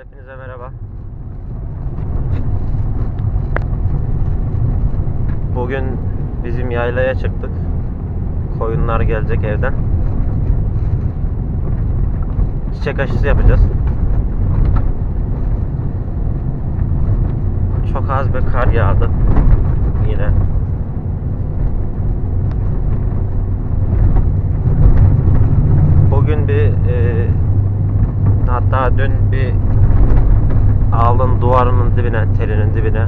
hepinize merhaba. Bugün bizim yaylaya çıktık. Koyunlar gelecek evden. Çiçek aşısı yapacağız. Çok az bir kar yağdı. Yine. Bugün bir e, hatta dün bir ağlın duvarının dibine, telinin dibine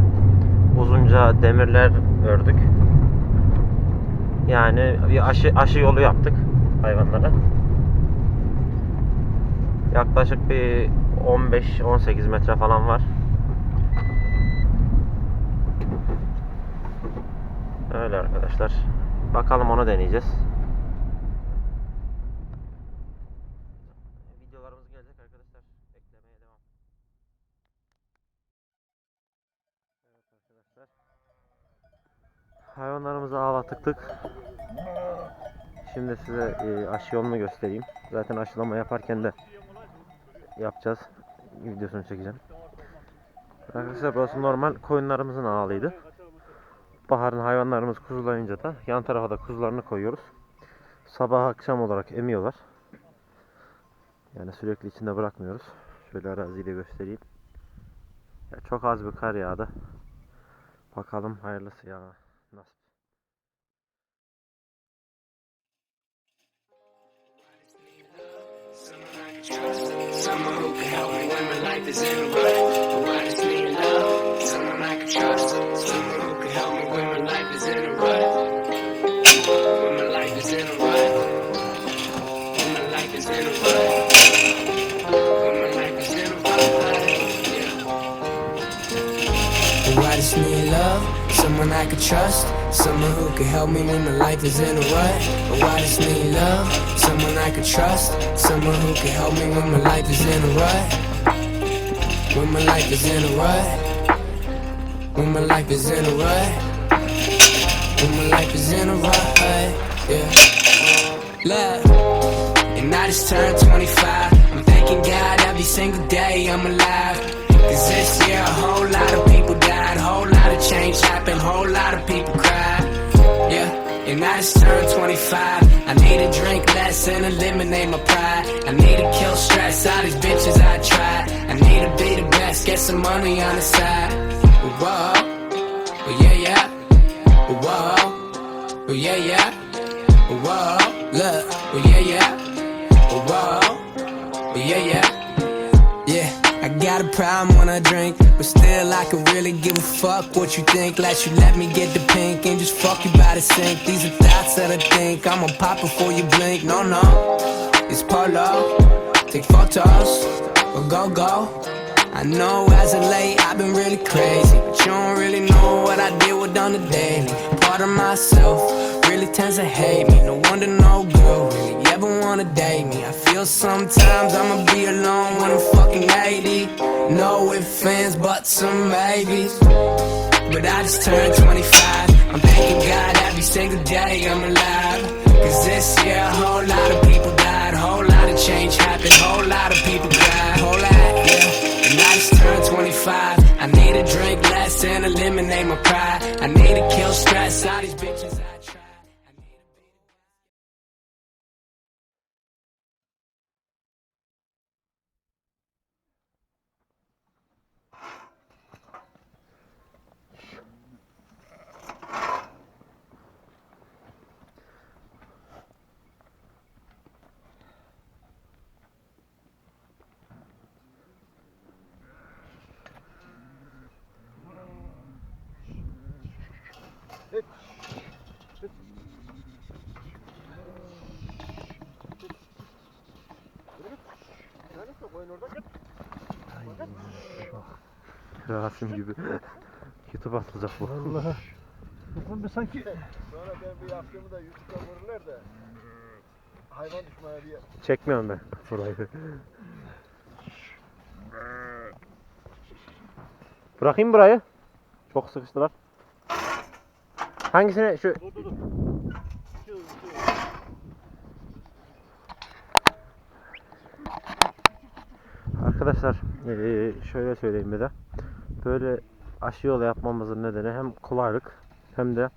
uzunca demirler ördük. Yani bir aşı, aşı yolu yaptık hayvanlara. Yaklaşık bir 15-18 metre falan var. Öyle arkadaşlar. Bakalım onu deneyeceğiz. Arkadaşlar. Hayvanlarımızı ağla tıktık. Şimdi size e, aşı yolunu göstereyim. Zaten aşılama yaparken de yapacağız. Videosunu çekeceğim. Arkadaşlar burası normal koyunlarımızın ağalıydı. Baharın hayvanlarımız kuzulayınca da yan tarafa da kuzularını koyuyoruz. Sabah akşam olarak emiyorlar. Yani sürekli içinde bırakmıyoruz. Şöyle araziyi de göstereyim. Ya çok az bir kar yağdı. Bakalım hayırlısı ya. Nasıl? Someone who can when my life is in a rut. Someone I could trust. Someone who could help me when my life is in a rut. But why does me love? Someone I could trust. Someone who could help me when my life is in a rut. When my life is in a rut. When my life is in a rut. When my life is in a rut. Yeah. Love. And I just turned 25. I'm thanking God every single day I'm alive. Just turned 25. I need to drink less and eliminate my pride. I need to kill stress, all these bitches I tried. I need to be the best, get some money on the side. Whoa, oh yeah, yeah. Whoa, oh yeah, yeah. A problem when I drink, but still I can really give a fuck what you think. Let you let me get the pink and just fuck you by the sink. These are thoughts that I think I'ma pop before you blink. No, no, it's polo. Take photos, or go go. I know as of late I've been really crazy, but you don't really know what I deal with on the daily. Part of myself really tends to hate me. No wonder no ever wanna date me. I feel sometimes I'ma be alone when I'm fucking 80. No ifs, fans, but some maybes. But I just turned 25. I'm thanking God every single day I'm alive. Cause this year a whole lot of people died, whole lot of change happened, whole lot of people cried, whole lot, yeah. And I just turned 25. I need to drink less and eliminate my pride. I need to kill stress, all these bitches Rasim gibi. YouTube atılacak bu. Vallahi. Bu sanki Sonra ben bir yaptığımı da YouTube'da vururlar da hayvan düşmanı diye. Çekmiyorum ben burayı. Bırakayım burayı. Çok sıkıştılar. Hangisine şu dur dur dur. Şu, şu. arkadaşlar Ee, şöyle söyleyeyim bir de. Böyle aşı yolu yapmamızın nedeni hem kolaylık hem de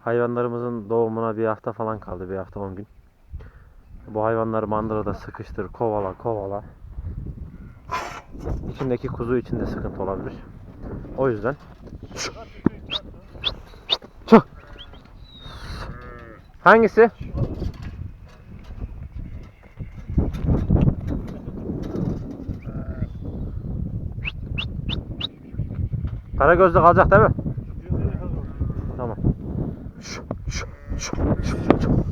hayvanlarımızın doğumuna bir hafta falan kaldı. Bir hafta 10 gün. Bu hayvanları mandırada sıkıştır, kovala, kovala. İçindeki kuzu içinde sıkıntı olabilir. O yüzden Hangisi? Kara gözlü kalacak değil mi? Tamam. Şu, şu, şu, şu, şu.